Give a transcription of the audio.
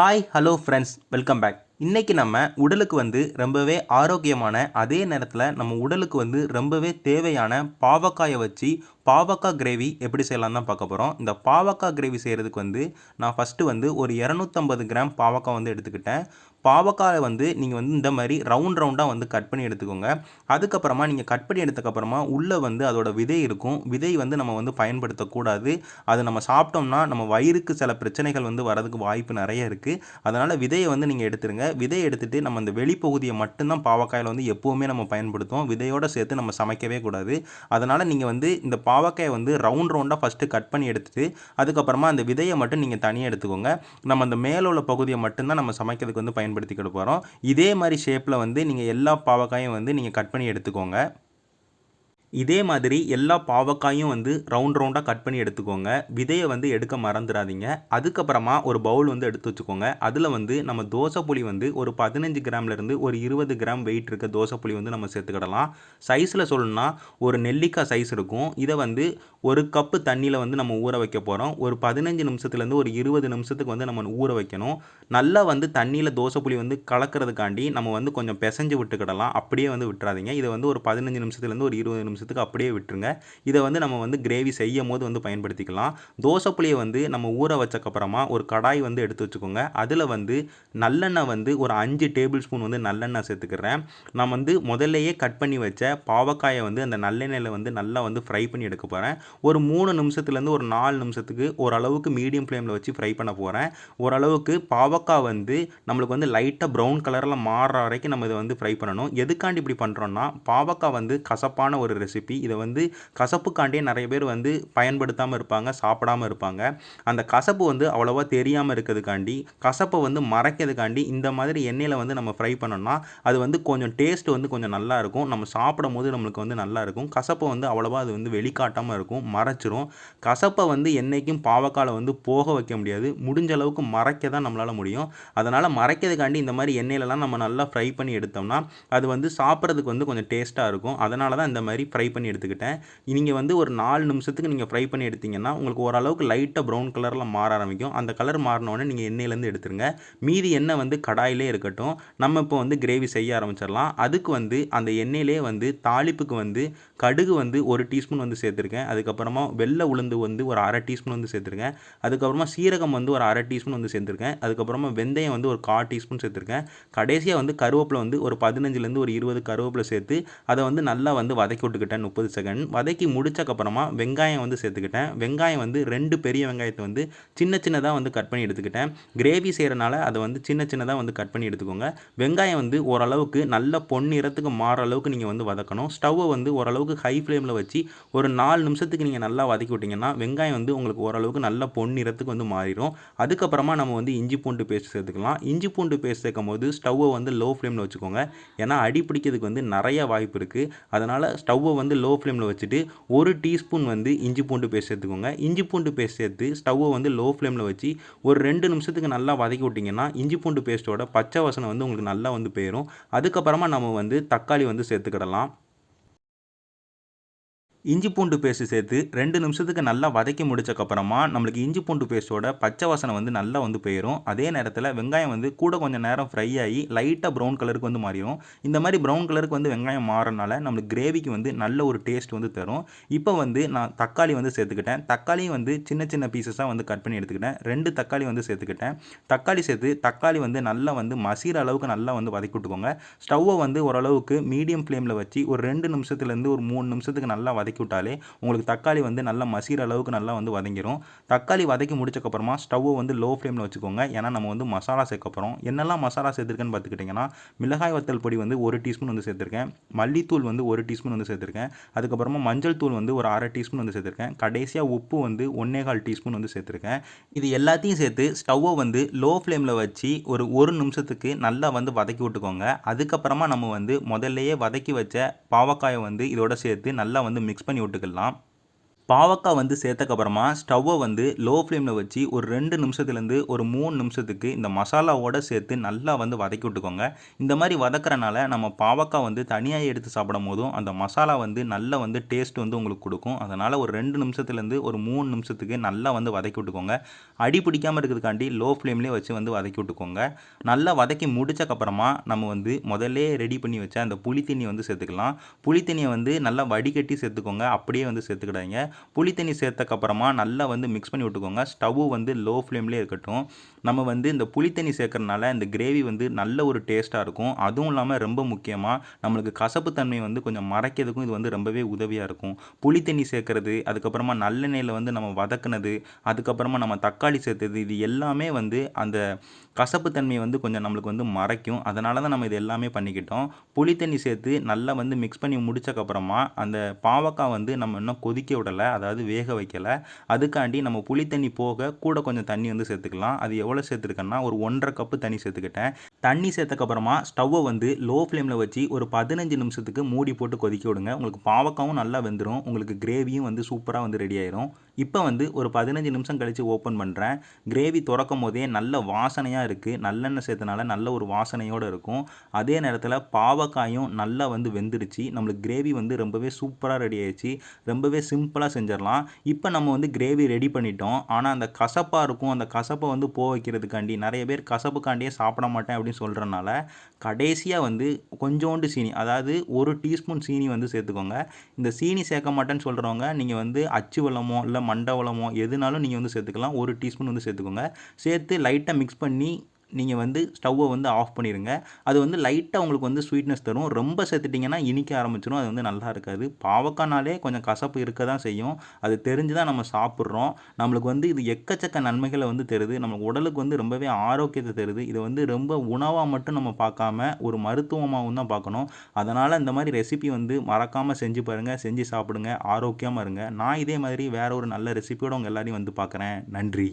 Hi hello friends welcome back இன்றைக்கி நம்ம உடலுக்கு வந்து ரொம்பவே ஆரோக்கியமான அதே நேரத்தில் நம்ம உடலுக்கு வந்து ரொம்பவே தேவையான பாவக்காயை வச்சு பாவக்காய் கிரேவி எப்படி செய்யலாம் தான் பார்க்க போகிறோம் இந்த பாவக்காய் கிரேவி செய்கிறதுக்கு வந்து நான் ஃபஸ்ட்டு வந்து ஒரு இரநூத்தம்பது கிராம் பாவக்காய் வந்து எடுத்துக்கிட்டேன். பாவக்காயை வந்து நீங்கள் வந்து இந்த மாதிரி ரவுண்ட் ரவுண்டாக வந்து கட் பண்ணி எடுத்துக்கோங்க. அதுக்கப்புறமா நீங்கள் கட் பண்ணி எடுத்ததுக்கப்புறமா உள்ளே வந்து அதோட விதை இருக்கும். விதை வந்து நம்ம வந்து பயன்படுத்தக்கூடாது. அது நம்ம சாப்பிட்டோம்னா நம்ம வயிறுக்கு சில பிரச்சனைகள் வந்து வரதுக்கு வாய்ப்பு நிறைய இருக்குது அதனால் விதையை வந்து நீங்கள் எடுத்துருங்க. விதையை எடுத்துகிட்டு நம்ம அந்த வெளிப்பகுதியை மட்டும்தான் பாவக்காயில் வந்து எப்போவுமே நம்ம பயன்படுத்துவோம். விதையோடு சேர்த்து நம்ம சமைக்கவே கூடாது. அதனால் நீங்கள் வந்து இந்த பாவக்காயை வந்து ரவுண்ட் ரவுண்டாக ஃபஸ்ட்டு கட் பண்ணி எடுத்துகிட்டு அதுக்கப்புறமா அந்த விதையை மட்டும் நீங்கள் தனியாக எடுத்துக்கோங்க. நம்ம அந்த மேலே உள்ள பகுதியை மட்டும்தான் நம்ம சமைக்கிறதுக்கு வந்து பயன்படுத்திக்கிட்டு போகிறோம் இதே மாதிரி ஷேப்பில் வந்து நீங்கள் எல்லா பாவக்காயும் வந்து நீங்கள் கட் பண்ணி எடுத்துக்கோங்க. இதே மாதிரி எல்லா பாவக்காயும் வந்து ரவுண்ட் ரவுண்டாக கட் பண்ணி எடுத்துக்கோங்க. விதையை வந்து எடுக்க மறந்துடாதீங்க. அதுக்கப்புறமா ஒரு பவுல் வந்து எடுத்து வச்சுக்கோங்க. அதில் வந்து நம்ம தோசை புளி வந்து ஒரு பதினஞ்சு கிராம்லேருந்து ஒரு இருபது கிராம் வெயிட் இருக்க தோசை புளி வந்து நம்ம சேர்த்துக்கிடலாம். சைஸில் சொல்லணும்னா ஒரு நெல்லிக்காய் சைஸ் இருக்கும். இதை வந்து ஒரு கப்பு தண்ணியில் வந்து நம்ம ஊற வைக்க போகிறோம் ஒரு பதினஞ்சு நிமிஷத்துலேருந்து ஒரு இருபது நிமிஷத்துக்கு வந்து நம்ம ஊற வைக்கணும். நல்லா வந்து தண்ணியில் தோசை புளி வந்து கலக்கிறதுக்காண்டி நம்ம வந்து கொஞ்சம் பிசைஞ்சு விட்டுக்கிடலாம். அப்படியே வந்து விட்டுறாதீங்க. இதை வந்து ஒரு பதினஞ்சு நிமிஷத்துலேருந்து ஒரு இருபது நிமிஷம் நிமிஷத்துக்கு அப்படியே விட்டுருங்க. இதை வந்து நம்ம வந்து கிரேவி செய்யும் போது வந்து பயன்படுத்திக்கலாம். தோசை புளியை வந்து நம்ம ஊற வச்சக்கப்புறமா ஒரு கடாய் வந்து எடுத்து வச்சுக்கோங்க. அதில் வந்து நல்லெண்ணெய் வந்து ஒரு அஞ்சு டேபிள் ஸ்பூன் வந்து நல்லெண்ணெய் சேர்த்துக்கிறேன். நான் வந்து முதல்லையே கட் பண்ணி வச்ச பாவக்காயை வந்து அந்த நல்லெண்ணெயில் வந்து நல்லா வந்து ஃப்ரை பண்ணி எடுக்க போகிறேன் ஒரு மூணு நிமிஷத்துலேருந்து ஒரு நாலு நிமிஷத்துக்கு ஓரளவுக்கு மீடியம் ஃப்ளேமில் வச்சு ஃப்ரை பண்ண போகிறேன் ஓரளவுக்கு பாவக்காய் வந்து நம்மளுக்கு வந்து லைட்டாக ப்ரௌன் கலரில் மாறுற வரைக்கும் நம்ம இதை வந்து ஃப்ரை பண்ணணும். எதுக்காண்டி இப்படி பண்ணுறோன்னா பாவக்காய் வந்து கசப்பான ஒரு ரெசிபி இதை வந்து கசப்புக்காண்டியே நிறைய பேர் வந்து பயன்படுத்தாமல் இருப்பாங்க சாப்பிடாமல் இருப்பாங்க. அந்த கசப்பு வந்து அவ்வளோவா தெரியாமல் இருக்கிறதுக்காண்டி கசப்பை வந்து மறைக்கிறதுக்காண்டி இந்த மாதிரி எண்ணெயில் வந்து நம்ம ஃப்ரை பண்ணோம்னா அது வந்து கொஞ்சம் டேஸ்ட் வந்து கொஞ்சம் நல்லா இருக்கும். நம்ம சாப்பிடும் போது நம்மளுக்கு வந்து நல்லா இருக்கும். கசப்பை வந்து அவ்வளோவா அது வந்து வெளிக்காட்டாமல் இருக்கும் மறைச்சிரும். கசப்பை வந்து என்றைக்கும் பாவக்காலை வந்து போக வைக்க முடியாது. முடிஞ்ச அளவுக்கு மறைக்க தான் நம்மளால் முடியும். அதனால் மறைக்கிறதுக்காண்டி இந்த மாதிரி எண்ணெயிலலாம் நம்ம நல்லா ஃப்ரை பண்ணி எடுத்தோம்னா அது வந்து சாப்பிட்றதுக்கு வந்து கொஞ்சம் டேஸ்ட்டாக இருக்கும். அதனால தான் இந்த மாதிரி ஃப்ரை ஃப்ரை பண்ணி எடுத்துக்கிட்டேன். நீங்கள் வந்து ஒரு நாலு நிமிஷத்துக்கு நீங்கள் ஃப்ரை பண்ணி எடுத்தீங்கன்னா உங்களுக்கு ஓரளவுக்கு லைட்டாக ப்ரௌன் கலரில் மாற ஆரம்பிக்கும். அந்த கலர் மாறினோடனே நீங்கள் எண்ணெயிலேருந்து எடுத்துருங்க. மீதி எண்ணெய் வந்து கடாயிலே இருக்கட்டும். நம்ம இப்போ வந்து கிரேவி செய்ய ஆரம்பிச்சிடலாம். அதுக்கு வந்து அந்த எண்ணெயிலே வந்து தாளிப்புக்கு வந்து கடுகு வந்து ஒரு டீஸ்பூன் வந்து சேர்த்துருக்கேன். அதுக்கப்புறமா வெள்ளை உளுந்து வந்து ஒரு அரை டீஸ்பூன் வந்து சேர்த்துருக்கேன். அதுக்கப்புறமா சீரகம் வந்து ஒரு அரை டீஸ்பூன் வந்து சேர்த்துருக்கேன். அதுக்கப்புறமா வெந்தயம் வந்து ஒரு கால் டீஸ்பூன் சேர்த்துருக்கேன். கடைசியாக வந்து கருவேப்பிலை வந்து ஒரு பதினஞ்சுலேருந்து ஒரு இருபது கருவேப்பிலை சேர்த்து அதை வந்து நல்லா வந்து வதக்கி விட்டுக்கிட்டேன் முப்பது செகண்ட் வதக்கி முடிச்சக்கப்புறமா வெங்காயம் வந்து சேர்த்துக்கிட்டேன். வெங்காயம் வந்து ரெண்டு பெரிய வெங்காயத்தை வந்து சின்ன சின்னதாக வந்து கட் பண்ணி எடுத்துக்கிட்டேன். கிரேவி செய்கிறனால அதை வந்து சின்ன சின்னதாக வந்து கட் பண்ணி எடுத்துக்கோங்க. வெங்காயம் வந்து ஓரளவுக்கு நல்ல பொன்னிறத்துக்கு மாற அளவுக்கு நீங்கள் வந்து வதக்கணும். ஸ்டவ்வை வந்து ஓரளவுக்கு ஹை ஃப்ளேமில் வச்சு ஒரு நாலு நிமிஷத்துக்கு நீங்கள் நல்லா வதக்கி விட்டிங்கன்னா வெங்காயம் வந்து உங்களுக்கு ஓரளவுக்கு நல்ல பொன்னிறத்துக்கு வந்து மாறிடும் அதுக்கப்புறமா நம்ம வந்து இஞ்சி பூண்டு பேஸ்ட் சேர்த்துக்கலாம். இஞ்சி பூண்டு பேஸ்ட் சேர்க்கும் போது ஸ்டவ்வை வந்து லோ ஃப்ளேமில் வச்சுக்கோங்க. ஏன்னா அடி பிடிக்கிறதுக்கு வந்து நிறைய வாய்ப்பு இருக்குது அதனால் ஸ்டவ்வை வந்து லோ ஃப்ளேமில் வச்சுட்டு ஒரு டீஸ்பூன் வந்து இஞ்சி பூண்டு பேஸ்ட் சேர்த்துக்கோங்க. இஞ்சி பூண்டு பேஸ்ட் சேர்த்து ஸ்டவ்வை வந்து லோ ஃப்ளேமில் வச்சு ஒரு ரெண்டு நிமிஷத்துக்கு நல்லா வதக்கி விட்டிங்கன்னா இஞ்சி பூண்டு பேஸ்ட்டோட பச்சை வசனம் வந்து உங்களுக்கு நல்லா வந்து போயிடும் அதுக்கப்புறமா நம்ம வந்து தக்காளி வந்து சேர்த்துக்கிடலாம். இஞ்சி பூண்டு பேஸ்ட்டு சேர்த்து ரெண்டு நிமிஷத்துக்கு நல்லா வதக்கி முடிச்சக்கப்புறமா நம்மளுக்கு இஞ்சி பூண்டு பேஸ்ட்டோட பச்சை வாசனை வந்து நல்லா வந்து போயிடும் அதே நேரத்தில் வெங்காயம் வந்து கூட கொஞ்சம் நேரம் ஃப்ரை ஆகி லைட்டாக ப்ரௌன் கலருக்கு வந்து மாறிடும் இந்த மாதிரி ப்ரௌன் கலருக்கு வந்து வெங்காயம் மாறனால நம்மளுக்கு கிரேவிக்கு வந்து நல்ல ஒரு டேஸ்ட் வந்து தரும். இப்போ வந்து நான் தக்காளி வந்து சேர்த்துக்கிட்டேன். தக்காளியும் வந்து சின்ன சின்ன பீசஸாக வந்து கட் பண்ணி எடுத்துக்கிட்டேன். ரெண்டு தக்காளி வந்து சேர்த்துக்கிட்டேன். தக்காளி சேர்த்து தக்காளி வந்து நல்லா வந்து மசிற அளவுக்கு நல்லா வந்து வதக்கி விட்டுக்கோங்க. ஸ்டவ்வை வந்து ஓரளவுக்கு மீடியம் ஃப்ளேமில் வச்சு ஒரு ரெண்டு நிமிஷத்துலேருந்து ஒரு மூணு நிமிஷத்துக்கு நல்லா வதக்கி வதக்கி விட்டாலே உங்களுக்கு தக்காளி வந்து நல்லா மசிகிற அளவுக்கு நல்லா வந்து வதங்கிடும் தக்காளி வதக்கி முடிச்சக்கப்புறமா ஸ்டவ்வை வந்து லோ ஃப்ளேமில் வச்சுக்கோங்க. ஏன்னா நம்ம வந்து மசாலா சேர்க்க போகிறோம் என்னெல்லாம் மசாலா சேர்த்துருக்கேன்னு பார்த்துக்கிட்டிங்கன்னா மிளகாய் வத்தல் பொடி வந்து ஒரு டீஸ்பூன் வந்து சேர்த்துருக்கேன். மல்லித்தூள் வந்து ஒரு டீஸ்பூன் வந்து சேர்த்துருக்கேன். அதுக்கப்புறமா மஞ்சள் தூள் வந்து ஒரு அரை டீஸ்பூன் வந்து சேர்த்துருக்கேன். கடைசியாக உப்பு வந்து ஒன்றே கால் டீஸ்பூன் வந்து சேர்த்துருக்கேன். இது எல்லாத்தையும் சேர்த்து ஸ்டவ்வை வந்து லோ ஃப்ளேமில் வச்சு ஒரு ஒரு நிமிஷத்துக்கு நல்லா வந்து வதக்கி விட்டுக்கோங்க. அதுக்கப்புறமா நம்ம வந்து முதல்லையே வதக்கி வச்ச பாவக்காயை வந்து இதோட சேர்த்து நல்லா வந்து மிக்ஸ் பண்ணி விட்டுக்கலாம். பாவக்காய் வந்து சேர்த்தக்கப்புறமா ஸ்டவ்வை வந்து லோ ஃப்ளேமில் வச்சு ஒரு ரெண்டு நிமிஷத்துலேருந்து ஒரு மூணு நிமிஷத்துக்கு இந்த மசாலாவோட சேர்த்து நல்லா வந்து வதக்கி விட்டுக்கோங்க. இந்த மாதிரி வதக்கறனால நம்ம பாவக்காய் வந்து தனியாக எடுத்து சாப்பிடும் போதும் அந்த மசாலா வந்து நல்லா வந்து டேஸ்ட் வந்து உங்களுக்கு கொடுக்கும். அதனால் ஒரு ரெண்டு நிமிஷத்துலேருந்து ஒரு மூணு நிமிஷத்துக்கு நல்லா வந்து வதக்கி விட்டுக்கோங்க. அடி பிடிக்காமல் இருக்கிறதுக்காண்டி லோ ஃப்ளேம்லேயே வச்சு வந்து வதக்கி விட்டுக்கோங்க. நல்லா வதக்கி முடிச்சக்கப்புறமா நம்ம வந்து முதல்ல ரெடி பண்ணி வச்ச அந்த புளி வந்து சேர்த்துக்கலாம். புளி தண்ணியை வந்து நல்லா வடிகட்டி சேர்த்துக்கோங்க. அப்படியே வந்து சேர்த்துக்கிடாங்க புளி தண்ணி சேர்த்தக்கப்புறமா நல்லா வந்து மிக்ஸ் பண்ணி விட்டுக்கோங்க. ஸ்டவ் வந்து லோ ஃப்ளேம்லேயே இருக்கட்டும். நம்ம வந்து இந்த புளி தண்ணி சேர்க்கறனால இந்த கிரேவி வந்து நல்ல ஒரு டேஸ்ட்டாக இருக்கும். அதுவும் இல்லாமல் ரொம்ப முக்கியமாக நம்மளுக்கு கசப்பு தன்மை வந்து கொஞ்சம் மறைக்கிறதுக்கும் இது வந்து ரொம்பவே உதவியாக இருக்கும். புளி தண்ணி சேர்க்கறது அதுக்கப்புறமா நல்லெண்ணெயில் வந்து நம்ம வதக்குனது அதுக்கப்புறமா நம்ம தக்காளி சேர்த்தது இது எல்லாமே வந்து அந்த கசப்புத்தன்மையை வந்து கொஞ்சம் நம்மளுக்கு வந்து மறைக்கும். அதனால தான் நம்ம இது எல்லாமே பண்ணிக்கிட்டோம். புளி தண்ணி சேர்த்து நல்லா வந்து மிக்ஸ் பண்ணி முடிச்சக்கப்புறமா அந்த பாவக்காய் வந்து நம்ம இன்னும் கொதிக்க விடலை அதாவது வேக வைக்கலை. அதுக்காண்டி நம்ம புளி தண்ணி போக கூட கொஞ்சம் தண்ணி வந்து சேர்த்துக்கலாம். அது எவ்வளோ சேர்த்துருக்கேன்னா ஒரு ஒன்றரை கப்பு தண்ணி சேர்த்துக்கிட்டேன். தண்ணி சேர்த்தக்கப்புறமா ஸ்டவ்வை வந்து லோ ஃப்ளேமில் வச்சு ஒரு பதினஞ்சு நிமிஷத்துக்கு மூடி போட்டு கொதிக்க விடுங்க. உங்களுக்கு பாவக்காவும் நல்லா வெந்துடும் உங்களுக்கு கிரேவியும் வந்து சூப்பராக வந்து ரெடி ஆயிரும். இப்போ வந்து ஒரு பதினஞ்சு நிமிஷம் கழித்து ஓப்பன் பண்ணுறேன் கிரேவி திறக்கும் போதே நல்ல வாசனையாக இருக்குது நல்லெண்ணெய் சேர்த்தனால நல்ல ஒரு வாசனையோடு இருக்கும். அதே நேரத்தில் பாவக்காயும் நல்லா வந்து வெந்துடுச்சு. நம்மளுக்கு கிரேவி வந்து ரொம்பவே சூப்பராக ரெடி ஆயிடுச்சு. ரொம்பவே சிம்பிளாக செஞ்சிடலாம். இப்போ நம்ம வந்து கிரேவி ரெடி பண்ணிட்டோம். ஆனால் அந்த கசப்பாக இருக்கும். அந்த கசப்பை வந்து போக வைக்கிறதுக்காண்டி நிறைய பேர் கசப்புக்காண்டியே சாப்பிட மாட்டேன் அப்படின்னு சொல்கிறனால கடைசியாக வந்து கொஞ்சோண்டு சீனி அதாவது ஒரு டீஸ்பூன் சீனி வந்து சேர்த்துக்கோங்க. இந்த சீனி சேர்க்க மாட்டேன்னு சொல்கிறவங்க நீங்கள் வந்து அச்சு வளமோ இல்லை மண்டவளமோ எதுனாலும் நீங்கள் வந்து சேர்த்துக்கலாம். ஒரு டீஸ்பூன் வந்து சேர்த்துக்கோங்க. சேர்த்து லைட்டாக மிக்ஸ் பண்ணி நீங்கள் வந்து ஸ்டவ்வை வந்து ஆஃப் பண்ணிடுங்க அது வந்து லைட்டாக உங்களுக்கு வந்து ஸ்வீட்னஸ் தரும். ரொம்ப சேர்த்துட்டிங்கன்னா இனிக்க ஆரம்பிச்சிடும் அது வந்து நல்லா இருக்காது. பாவக்கானாலே கொஞ்சம் கசப்பு இருக்க தான் செய்யும். அது தெரிஞ்சு தான் நம்ம சாப்பிட்றோம். நம்மளுக்கு வந்து இது எக்கச்சக்க நன்மைகளை வந்து தருது. நம்ம உடலுக்கு வந்து ரொம்பவே ஆரோக்கியத்தை தருது. இதை வந்து ரொம்ப உணவாக மட்டும் நம்ம பார்க்காம ஒரு மருத்துவமாகவும் தான் பார்க்கணும். அதனால் இந்த மாதிரி ரெசிபி வந்து மறக்காமல் செஞ்சு பாருங்கள் செஞ்சு சாப்பிடுங்க. ஆரோக்கியமாக இருங்க. நான் இதே மாதிரி வேறு ஒரு நல்ல ரெசிபியோட உங்கள் எல்லாரையும் வந்து பார்க்குறேன். நன்றி.